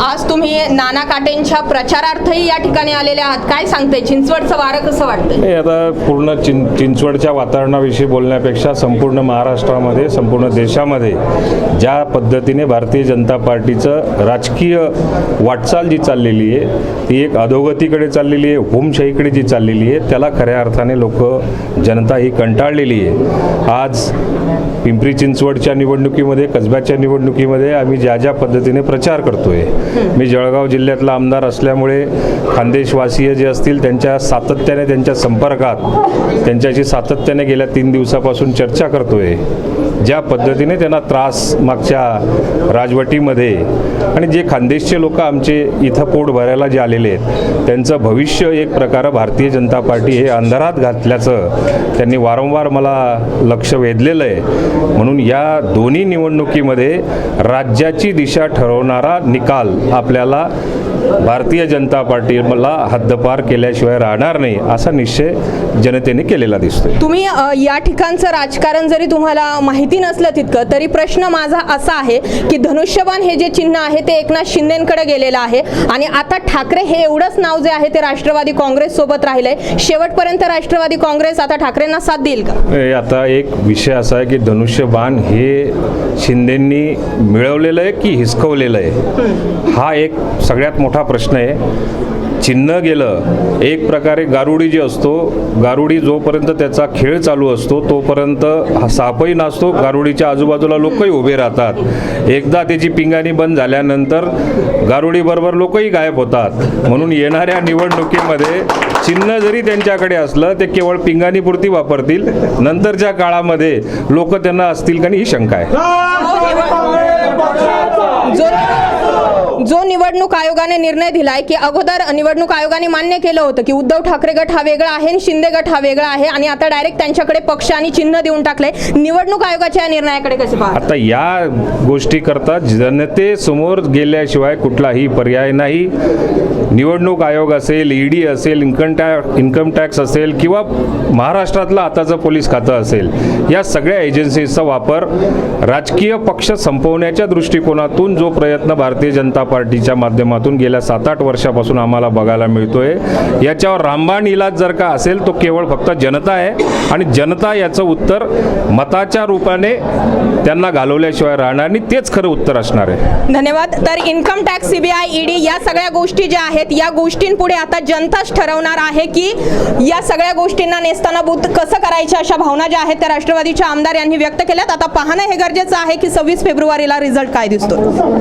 आज तुम्ही नाना काटेंच्या प्रचारार्थही या ठिकाणी आलेले आहात. काय सांगते? चिंचवडचं वारं कसं वाटतंय? हे आता पूर्ण चिं चिंचवडच्या वातावरणाविषयी बोलण्यापेक्षा संपूर्ण महाराष्ट्रामध्ये संपूर्ण देशामध्ये ज्या पद्धतीने भारतीय जनता पार्टीचं राजकीय वाटचाल जी चाललेली आहे ती एक अधोगतीकडे चाललेली आहे हुमशाहीकडे जी चाललेली आहे त्याला खऱ्या अर्थाने लोक जनता ही कंटाळलेली आहे. आज पिंपरी चिंचवडच्या निवडणुकीमध्ये कसब्याच्या निवडणुकीमध्ये आम्ही ज्या ज्या पद्धतीने प्रचार करतोय मी जळगाव जिल्ह्यातला आमदार असल्यामुळे खानदेशवासीय जे असतील त्यांच्या सातत्याने त्यांच्या संपर्कात त्यांच्याशी सातत्याने गेल्या तीन दिवसापासून चर्चा करतोय. ज्या पद्धतीने त्यांना त्रास मागच्या राजवटीमध्ये आणि जे खानदेशचे लोक आमचे इथं पोट भरायला जे आलेले आहेत त्यांचं भविष्य एक प्रकार भारतीय जनता पार्टी हे अंधारात घातल्याचं त्यांनी वारंवार मला लक्ष वेधलेलं आहे. म्हणून या दोन्ही निवडणुकीमध्ये राज्याची दिशा ठरवणारा निकाल आपल्याला भारतीय जनता पार्टीला हद्दपार केल्याशिवाय राहणार नाही असा निश्चय जनतेने केलेला दिसतो तुम्ही या ठिकाणचं राजकारण जरी तुम्हाला माहिती नसलं तितकं तरी प्रश्न माझा असा आहे की धनुष्यबाण हे जे चिन्ह आहे ते एकनाथ शिंदेकडे गेलेलं आहे. आणि आता ठाकरे हे एवढंच नाव जे आहे ते राष्ट्रवादी काँग्रेस सोबत राहिलंय. शेवटपर्यंत राष्ट्रवादी काँग्रेस आता ठाकरेंना साथ देईल का? आता एक विषय असा आहे की धनुष्यबाण हे शिंदेंनी मिळवलेलं आहे की हिसकवलेलं आहे? हा एक सगळ्यात मोठा प्रश्न आहे. चिन्ह गेलं एक प्रकारे गारुडी जी असतो गारुडी जोपर्यंत त्याचा खेळ चालू असतो तोपर्यंत हा सापही नाचतो गारुडीच्या आजूबाजूला लोकही उभे राहतात. एकदा त्याची पिंगाणी बंद झाल्यानंतर गारुडीबरोबर लोकही गायब होतात. म्हणून येणाऱ्या निवडणुकीमध्ये चिन्ह जरी त्यांच्याकडे असलं ते केवळ पिंगाणीपुरती वापरतील. नंतरच्या काळामध्ये लोक त्यांना असतील का नाही ही शंका आहे जो जो निवडणूक आयोगाने निर्णय दिलाय की अगोदर निवडणूक आयोगाने मान्य केलं होतं की उद्धव ठाकरे गट हा वेगळा आहे आणि शिंदे गट हा वेगळा आहे आणि आता डायरेक्ट त्यांच्याकडे पक्ष आणि चिन्ह देऊन टाकले निवडणूक आयोगाच्या या निर्णयाकडे कसे पाहता? आता या गोष्टी करता जनतेसमोर गेल्याशिवाय कुठलाही पर्याय नाही. निवडणूक आयोग असेल ईडी असेल इन्कम टॅक्स इन्कम टॅक्स असेल किंवा महाराष्ट्रातलं आताचं पोलीस खातं असेल या सगळ्या एजन्सीजचा वापर राजकीय पक्ष संपवण्याच्या दृष्टिकोनातून जो प्रयत्न भारतीय जनता पार्टीच्या माध्यमातून गेल्या सात आठ वर्षापासून आम्हाला बघायला मिळतोय. याच्यावर रामबाण इलाज जर का असेल तो केवळ फक्त जनता आहे आणि जनता याचं उत्तर मताच्या रूपाने त्यांना घालवल्याशिवाय राहणार आणि तेच खरं उत्तर असणार आहे. धन्यवाद. तर इन्कम टॅक्स सीबीआय ईडी या सगळ्या गोष्टी ज्या आहेत या गोष्टींपुढे आता जनताच ठरवणार आहे की या सगळ्या गोष्टींना नेसताना बुद्ध कसं करायच्या अशा भावना ज्या आहेत त्या राष्ट्रवादीच्या आमदार यांनी व्यक्त केल्यात. आता पाहणं हे गरजेचं आहे की सव्वीस फेब्रुवारीला रिझल्ट काय दिसतो?